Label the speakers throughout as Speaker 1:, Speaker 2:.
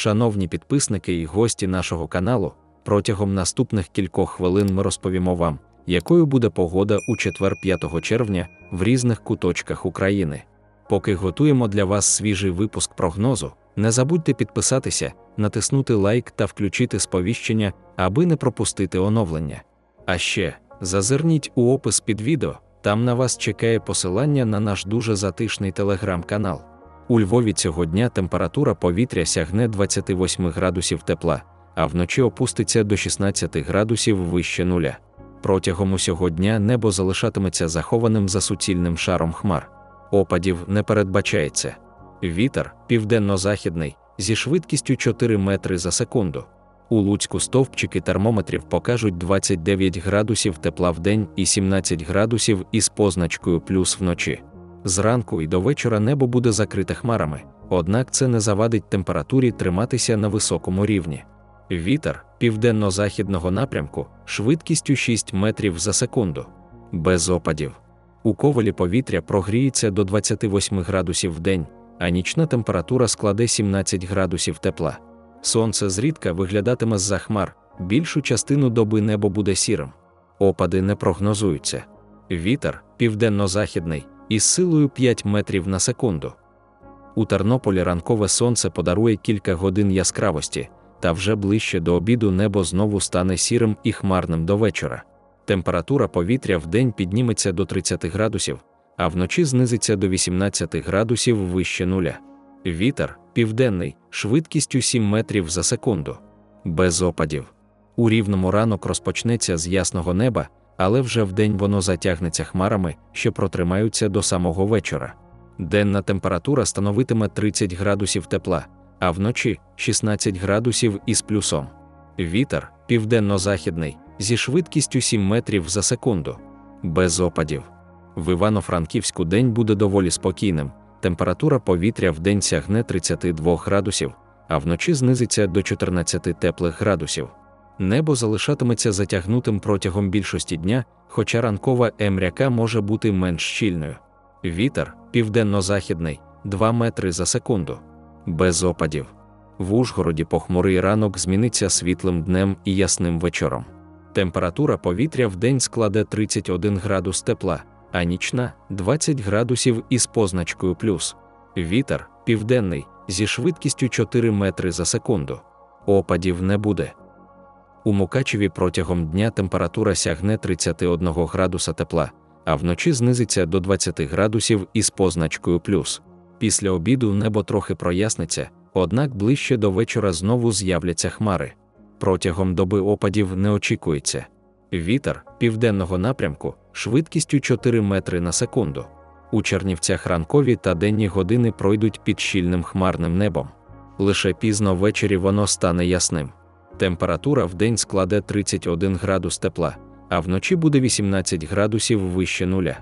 Speaker 1: Шановні підписники і гості нашого каналу, протягом наступних кількох хвилин ми розповімо вам, якою буде погода у четвер 5 червня в різних куточках України. Поки готуємо для вас свіжий випуск прогнозу, не забудьте підписатися, натиснути лайк та включити сповіщення, аби не пропустити оновлення. А ще зазирніть у опис під відео, там на вас чекає посилання на наш дуже затишний телеграм-канал. У Львові цього дня температура повітря сягне 28 градусів тепла, а вночі опуститься до 16 градусів вище нуля. Протягом усього дня небо залишатиметься захованим за суцільним шаром хмар. Опадів не передбачається. Вітер південно-західний зі швидкістю 4 метри за секунду. У Луцьку стовпчики термометрів покажуть 29 градусів тепла в день і 17 градусів із позначкою плюс вночі. Зранку і до вечора небо буде закрите хмарами, однак це не завадить температурі триматися на високому рівні. Вітер південно-західного напрямку швидкістю 6 метрів за секунду. Без опадів. У ковалі повітря прогріється до 28 градусів в день, а нічна температура складе 17 градусів тепла. Сонце зрідка виглядатиме з-за хмар, більшу частину доби небо буде сірим. Опади не прогнозуються. Вітер південно-західний із силою 5 метрів на секунду. У Тернополі ранкове сонце подарує кілька годин яскравості, та вже ближче до обіду небо знову стане сірим і хмарним до вечора. Температура повітря в день підніметься до 30 градусів, а вночі знизиться до 18 градусів вище нуля. Вітер південний, швидкістю 7 метрів за секунду. Без опадів. У рівному ранок розпочнеться з ясного неба, але вже вдень воно затягнеться хмарами, що протримаються до самого вечора. Денна температура становитиме 30 градусів тепла, а вночі 16 градусів із плюсом. Вітер південно-західний зі швидкістю 7 метрів за секунду. Без опадів. В Івано-Франківську день буде доволі спокійним. Температура повітря в день сягне 32 градусів, а вночі знизиться до 14 теплих градусів. Небо залишатиметься затягнутим протягом більшості дня, хоча ранкова емряка може бути менш щільною. Вітер південно-західний 2 метри за секунду. Без опадів. В Ужгороді похмурий ранок зміниться світлим днем і ясним вечором. Температура повітря в день складе 31 градус тепла, а нічна 20 градусів із позначкою плюс. Вітер південний зі швидкістю 4 метри за секунду. Опадів не буде. У Мукачеві протягом дня температура сягне 31 градуса тепла, а вночі знизиться до 20 градусів із позначкою плюс. Після обіду небо трохи проясниться, однак ближче до вечора знову з'являться хмари. Протягом доби опадів не очікується. Вітер південного напрямку швидкістю 4 метри на секунду. У Чернівцях ранкові та денні години пройдуть під щільним хмарним небом. Лише пізно ввечері воно стане ясним. Температура в день складе 31 градус тепла, а вночі буде 18 градусів вище нуля.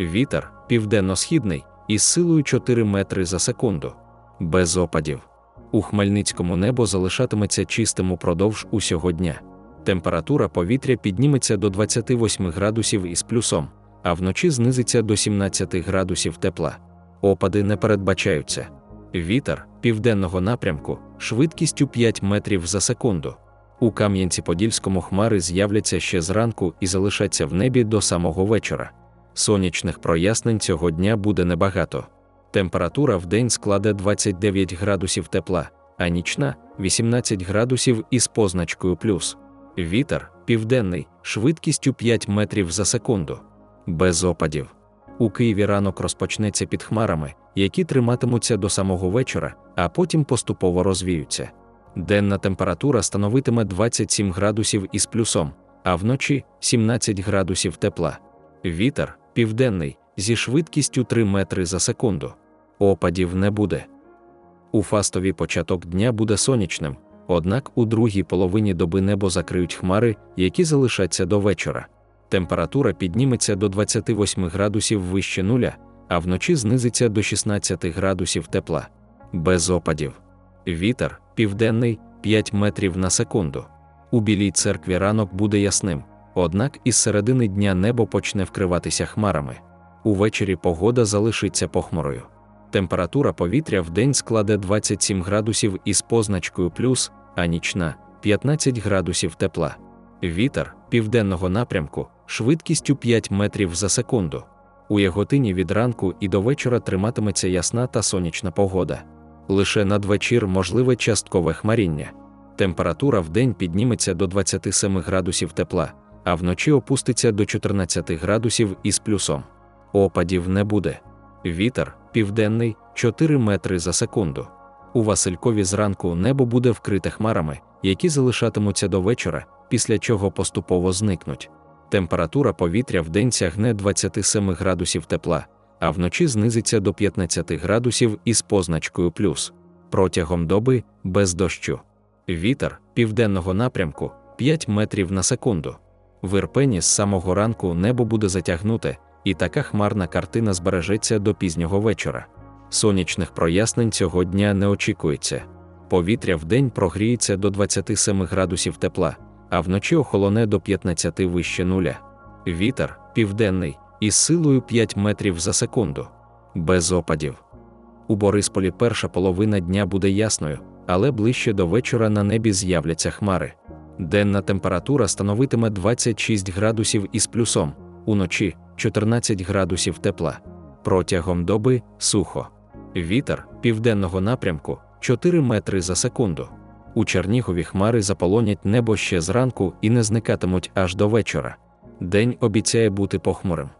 Speaker 1: Вітер південно-східний із силою 4 метри за секунду. Без опадів. У Хмельницькому небо залишатиметься чистим упродовж усього дня. Температура повітря підніметься до 28 градусів із плюсом, а вночі знизиться до 17 градусів тепла. Опади не передбачаються. Вітер південного напрямку швидкістю 5 метрів за секунду. У Кам'янці-Подільському хмари з'являться ще зранку і залишаться в небі до самого вечора. Сонячних прояснень цього дня буде небагато. Температура в день складе 29 градусів тепла, а нічна 18 градусів із позначкою плюс. Вітер південний, швидкістю 5 метрів за секунду. Без опадів. У Києві ранок розпочнеться під хмарами, які триматимуться до самого вечора, а потім поступово розвіються. Денна температура становитиме 27 градусів із плюсом, а вночі 17 градусів тепла. Вітер південний зі швидкістю 3 метри за секунду. Опадів не буде. У фастові початок дня буде сонячним, однак у другій половині доби небо закриють хмари, які залишаться до вечора. Температура підніметься до 28 градусів вище нуля, а вночі знизиться до 16 градусів тепла. Без опадів. Вітер південний 5 метрів на секунду. У білій церкві ранок буде ясним, однак із середини дня небо почне вкриватися хмарами. Увечері погода залишиться похмурою. Температура повітря в день складе 27 градусів із позначкою плюс, а нічна 15 градусів тепла. Вітер південного напрямку швидкістю 5 метрів за секунду. У Яготині від ранку і до вечора триматиметься ясна та сонячна погода. Лише надвечір можливе часткове хмаріння. Температура в день підніметься до 27 градусів тепла, а вночі опуститься до 14 градусів із плюсом. Опадів не буде. Вітер південний 4 метри за секунду. У Василькові зранку небо буде вкрите хмарами, які залишатимуться до вечора, після чого поступово зникнуть. Температура повітря в день сягне 27 градусів тепла, а вночі знизиться до 15 градусів із позначкою плюс. Протягом доби без дощу. Вітер південного напрямку 5 метрів на секунду. В Ірпені з самого ранку небо буде затягнуте, і така хмарна картина збережеться до пізнього вечора. Сонячних прояснень цього дня не очікується. Повітря в день прогріється до 27 градусів тепла, а вночі охолоне до 15 вище нуля. Вітер південний із силою 5 метрів за секунду. Без опадів. У Борисполі перша половина дня буде ясною, але ближче до вечора на небі з'являться хмари. Денна температура становитиме 26 градусів із плюсом, уночі 14 градусів тепла. Протягом доби сухо. Вітер південного напрямку 4 метри за секунду. У Чернігові хмари заполонять небо ще зранку і не зникатимуть аж до вечора. День обіцяє бути похмурим.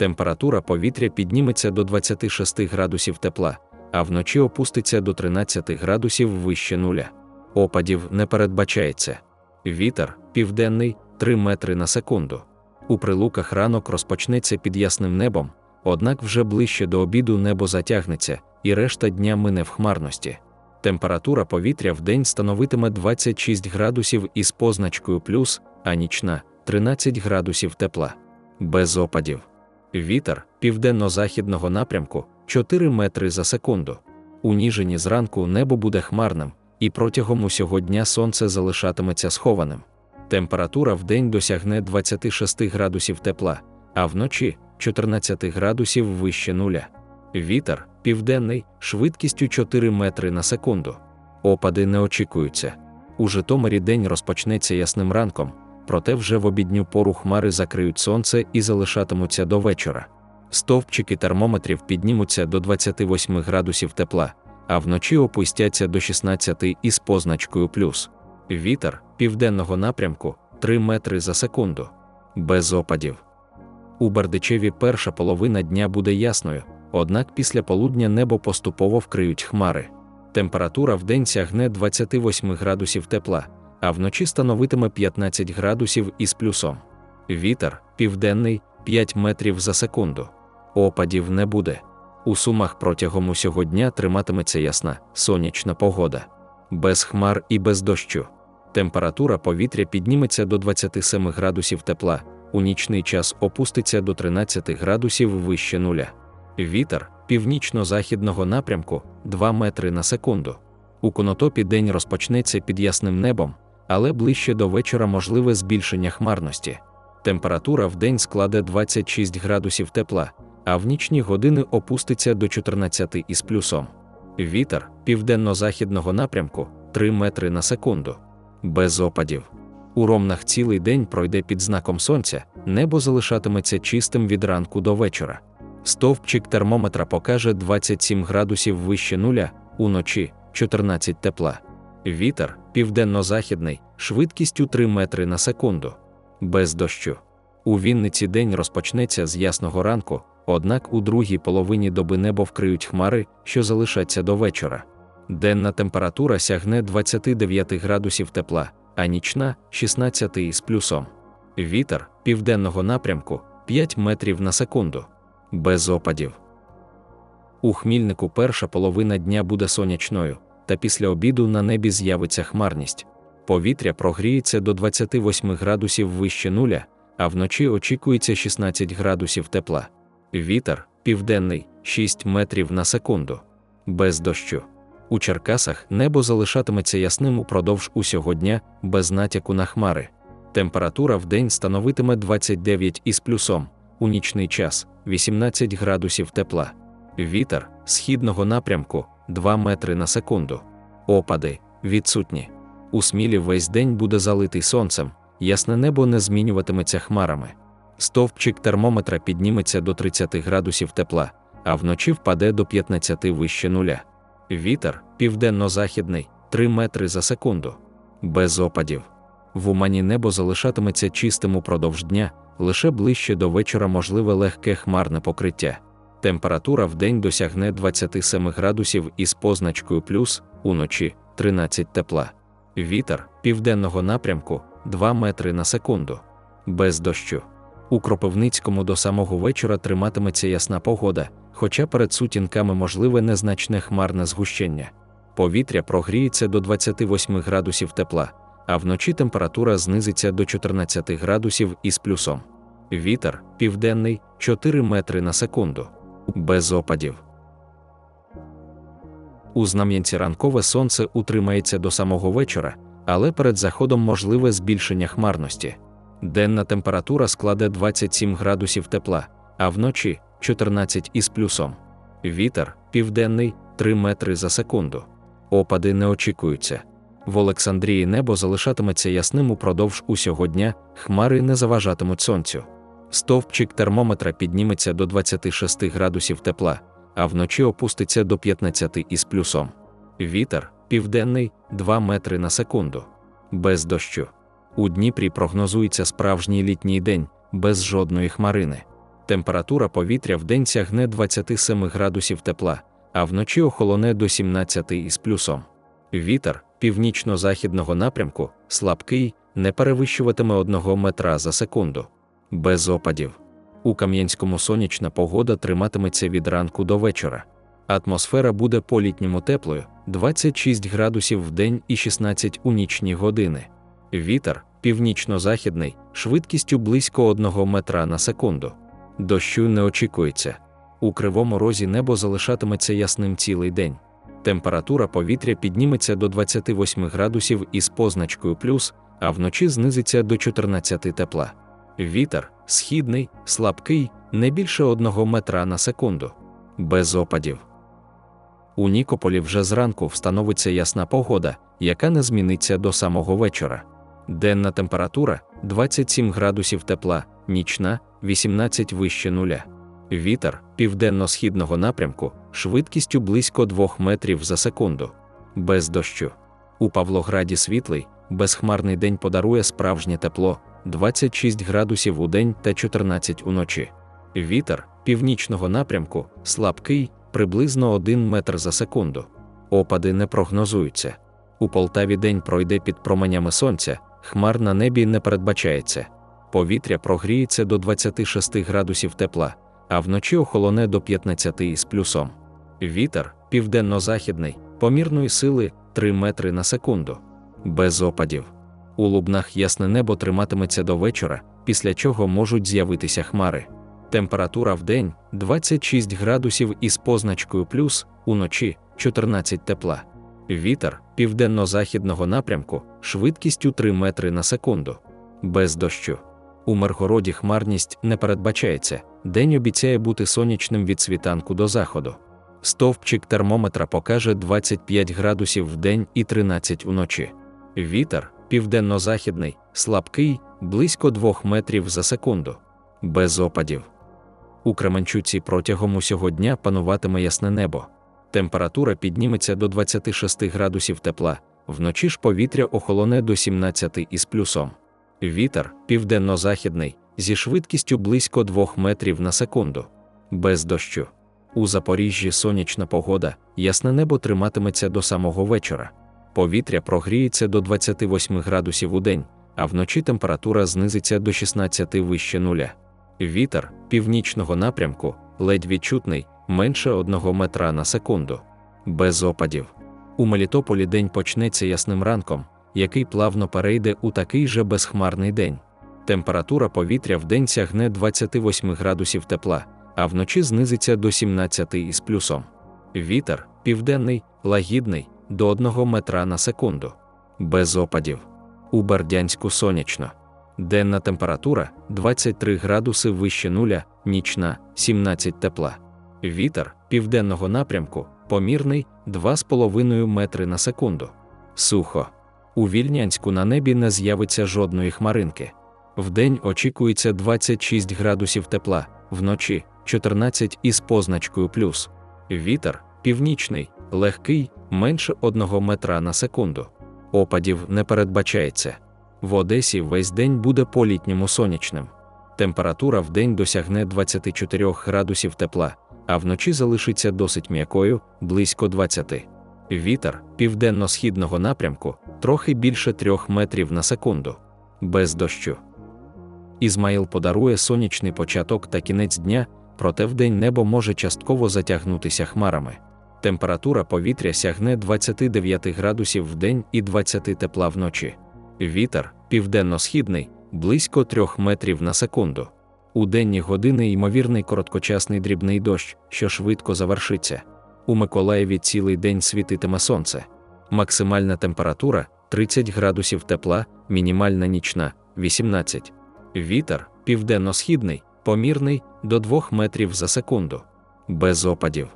Speaker 1: Температура повітря підніметься до 26 градусів тепла, а вночі опуститься до 13 градусів вище нуля. Опадів не передбачається. Вітер південний 3 метри на секунду. У прилуках ранок розпочнеться під ясним небом, однак вже ближче до обіду небо затягнеться, і решта дня мине в хмарності. Температура повітря в день становитиме 26 градусів із позначкою плюс, а нічна 13 градусів тепла. Без опадів. Вітер південно-західного напрямку 4 метри за секунду. У Ніжині зранку небо буде хмарним, і протягом усього дня сонце залишатиметься схованим. Температура в день досягне 26 градусів тепла, а вночі 14 градусів вище нуля. Вітер південний, швидкістю 4 метри на секунду. Опади не очікуються. У Житомирі день розпочнеться ясним ранком, проте вже в обідню пору хмари закриють сонце і залишатимуться до вечора. Стовпчики термометрів піднімуться до 28 градусів тепла, а вночі опустяться до 16 із позначкою плюс. Вітер південного напрямку 3 метри за секунду. Без опадів. У Бердичеві перша половина дня буде ясною, однак після полудня небо поступово вкриють хмари. Температура в день сягне 28 градусів тепла, а вночі становитиме 15 градусів із плюсом. Вітер південний 5 метрів за секунду. Опадів не буде. У сумах протягом усього дня триматиметься ясна, сонячна погода. Без хмар і без дощу. Температура повітря підніметься до 27 градусів тепла, у нічний час опуститься до 13 градусів вище нуля. Вітер північно-західного напрямку 2 метри на секунду. У конотопі день розпочнеться під ясним небом, але ближче до вечора можливе збільшення хмарності. Температура в день складе 26 градусів тепла, а в нічні години опуститься до 14 із плюсом. Вітер південно-західного напрямку 3 метри на секунду. Без опадів. У ромнах цілий день пройде під знаком сонця, небо залишатиметься чистим від ранку до вечора. Стовпчик термометра покаже 27 градусів вище нуля, уночі 14 тепла. Вітер південно-західний, швидкістю 3 метри на секунду. Без дощу. У Вінниці день розпочнеться з ясного ранку, однак у другій половині доби небо вкриють хмари, що залишаться до вечора. Денна температура сягне 29 градусів тепла, а нічна 16 із плюсом. Вітер південного напрямку 5 метрів на секунду. Без опадів. У хмільнику перша половина дня буде сонячною, та після обіду на небі з'явиться хмарність. Повітря прогріється до 28 градусів вище нуля, а вночі очікується 16 градусів тепла. Вітер південний 6 метрів на секунду. Без дощу. У Черкасах небо залишатиметься ясним упродовж усього дня, без натяку на хмари. Температура в день становитиме 29 із плюсом, у нічний час 18 градусів тепла. Вітер східного напрямку 2 метри на секунду. Опади відсутні. У смілі весь день буде залитий сонцем, ясне небо не змінюватиметься хмарами. Стовпчик термометра підніметься до 30 градусів тепла, а вночі впаде до 15 вище нуля. Вітер південно-західний 3 метри за секунду. Без опадів. В умані небо залишатиметься чистим упродовж дня, лише ближче до вечора можливе легке хмарне покриття. Температура в день досягне 27 градусів із позначкою плюс, уночі 13 тепла. Вітер південного напрямку 2 метри на секунду. Без дощу. У Кропивницькому до самого вечора триматиметься ясна погода, хоча перед сутінками можливе незначне хмарне згущення. Повітря прогріється до 28 градусів тепла, а вночі температура знизиться до 14 градусів із плюсом. Вітер південний 4 метри на секунду. Без опадів. У Знам'янці ранкове сонце утримається до самого вечора, але перед заходом можливе збільшення хмарності. Денна температура складе 27 градусів тепла, а вночі 14 із плюсом. Вітер південний 3 метри за секунду. Опади не очікуються. В Олександрії небо залишатиметься ясним упродовж усього дня, хмари не заважатимуть сонцю. Стовпчик термометра підніметься до 26 градусів тепла, а вночі опуститься до 15 із плюсом. Вітер південний 2 метри на секунду. Без дощу. У Дніпрі прогнозується справжній літній день, без жодної хмарини. Температура повітря в день сягне 27 градусів тепла, а вночі охолоне до 17 із плюсом. Вітер північно-західного напрямку, слабкий, не перевищуватиме 1 метра за секунду. Без опадів. У Кам'янському сонячна погода триматиметься від ранку до вечора. Атмосфера буде по літньому теплою 26 градусів в день і 16 у нічні години. Вітер північно-західний, швидкістю близько 1 метра на секунду. Дощу не очікується. У кривому розі небо залишатиметься ясним цілий день. Температура повітря підніметься до 28 градусів із позначкою плюс, а вночі знизиться до 14 тепла. Вітер східний, слабкий, не більше 1 метра на секунду. Без опадів. У Нікополі вже зранку встановиться ясна погода, яка не зміниться до самого вечора. Денна температура 27 градусів тепла, нічна 18 вище нуля. Вітер південно-східного напрямку швидкістю близько 2 метрів за секунду. Без дощу. У Павлограді світлий, безхмарний день подарує справжнє тепло 26 градусів у день та 14 уночі. Вітер північного напрямку слабкий, приблизно 1 метр за секунду. Опади не прогнозуються. У Полтаві день пройде під променями сонця, хмар на небі не передбачається. Повітря прогріється до 26 градусів тепла, а вночі охолоне до 15 із плюсом. Вітер південно-західний, помірної сили 3 метри на секунду. Без опадів. У лубнах ясне небо триматиметься до вечора, після чого можуть з'явитися хмари. Температура в день 26 градусів із позначкою плюс, уночі 14 тепла. Вітер південно-західного напрямку швидкістю 3 метри на секунду. Без дощу. У Миргороді хмарність не передбачається, день обіцяє бути сонячним від світанку до заходу. Стовпчик термометра покаже 25 градусів в день і 13 уночі. Вітер південно-західний, слабкий, близько 2 метрів за секунду. Без опадів. У Кременчуці протягом усього дня пануватиме ясне небо. Температура підніметься до 26 градусів тепла, вночі ж повітря охолоне до 17 із плюсом. Вітер південно-західний, зі швидкістю близько 2 метрів на секунду. Без дощу. У Запоріжжі сонячна погода, ясне небо триматиметься до самого вечора. Повітря прогріється до 28 градусів у день, а вночі температура знизиться до 16 вище нуля. Вітер північного напрямку ледь відчутний, менше 1 метра на секунду. Без опадів. У Мелітополі день почнеться ясним ранком, який плавно перейде у такий же безхмарний день. Температура повітря в день сягне 28 градусів тепла, а вночі знизиться до 17 із плюсом. Вітер південний, лагідний, до 1 метра на секунду. Без опадів. У Бердянську сонячно. Денна температура 23 градуси вище нуля, нічна 17 тепла. Вітер південного напрямку, помірний 2,5 метри на секунду. Сухо. У Вільнянську на небі не з'явиться жодної хмаринки. Вдень очікується 26 градусів тепла, вночі 14 із позначкою плюс. Вітер північний, легкий, менше 1 метра на секунду. Опадів не передбачається. В Одесі весь день буде по-літньому сонячним. Температура в день досягне 24 градусів тепла, а вночі залишиться досить м'якою, близько 20. Вітер південно-східного напрямку трохи більше 3 метрів на секунду. Без дощу. Ізмаїл подарує сонячний початок та кінець дня, проте вдень небо може частково затягнутися хмарами. Температура повітря сягне 29 градусів в день і 20 тепла вночі. Вітер південно-східний близько 3 метрів на секунду. У денні години ймовірний короткочасний дрібний дощ, що швидко завершиться. У Миколаєві цілий день світитиме сонце. Максимальна температура 30 градусів тепла, мінімальна нічна 18. Вітер південно-східний, помірний до 2 метрів за секунду. Без опадів.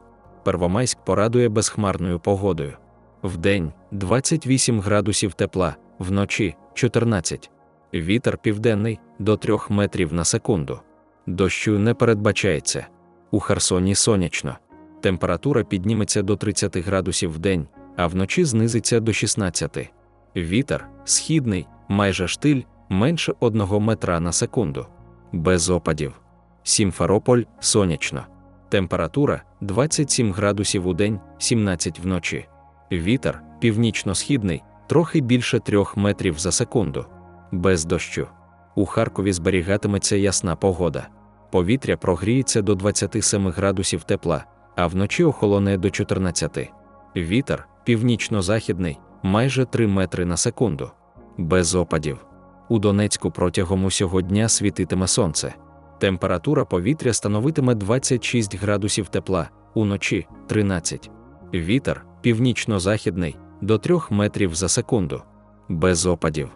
Speaker 1: Первомайськ порадує безхмарною погодою. Вдень 28 градусів тепла, вночі 14. Вітер південний до 3 метрів на секунду. Дощу не передбачається. У Херсоні сонячно. Температура підніметься до 30 градусів в день, а вночі знизиться до 16. Вітер східний, майже штиль, менше 1 метра на секунду. Без опадів. Сімферополь сонячно. Температура 27 градусів у день, 17 вночі. Вітер північно-східний, трохи більше 3 метрів за секунду. Без дощу. У Харкові зберігатиметься ясна погода. Повітря прогріється до 27 градусів тепла, а вночі охолоне до 14. Вітер північно-західний, майже 3 метри на секунду. Без опадів. У Донецьку протягом усього дня світитиме сонце. Температура повітря становитиме 26 градусів тепла, уночі 13. Вітер північно-західний до 3 метрів за секунду. Без опадів.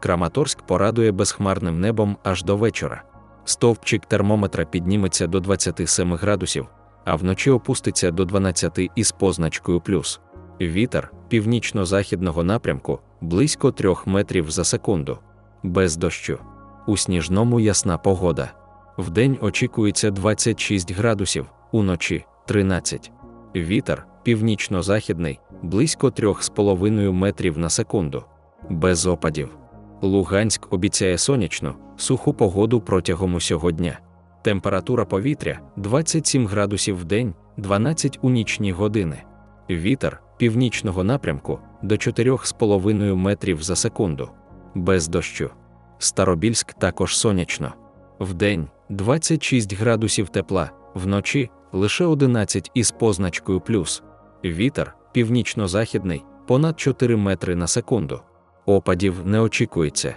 Speaker 1: Краматорськ порадує безхмарним небом аж до вечора. Стовпчик термометра підніметься до 27 градусів, а вночі опуститься до 12 із позначкою плюс. Вітер північно-західного напрямку близько 3 метрів за секунду. Без дощу. У сніжному ясна погода. Вдень очікується 26 градусів, уночі 13. Вітер північно-західний близько 3,5 метрів на секунду. Без опадів. Луганськ обіцяє сонячну, суху погоду протягом усього дня. Температура повітря 27 градусів в день, 12 у нічні години. Вітер північного напрямку до 4,5 метрів за секунду. Без дощу. Старобільськ також сонячно. Вдень 26 градусів тепла, вночі лише 11 із позначкою плюс. Вітер північно-західний понад 4 метри на секунду. Опадів не очікується.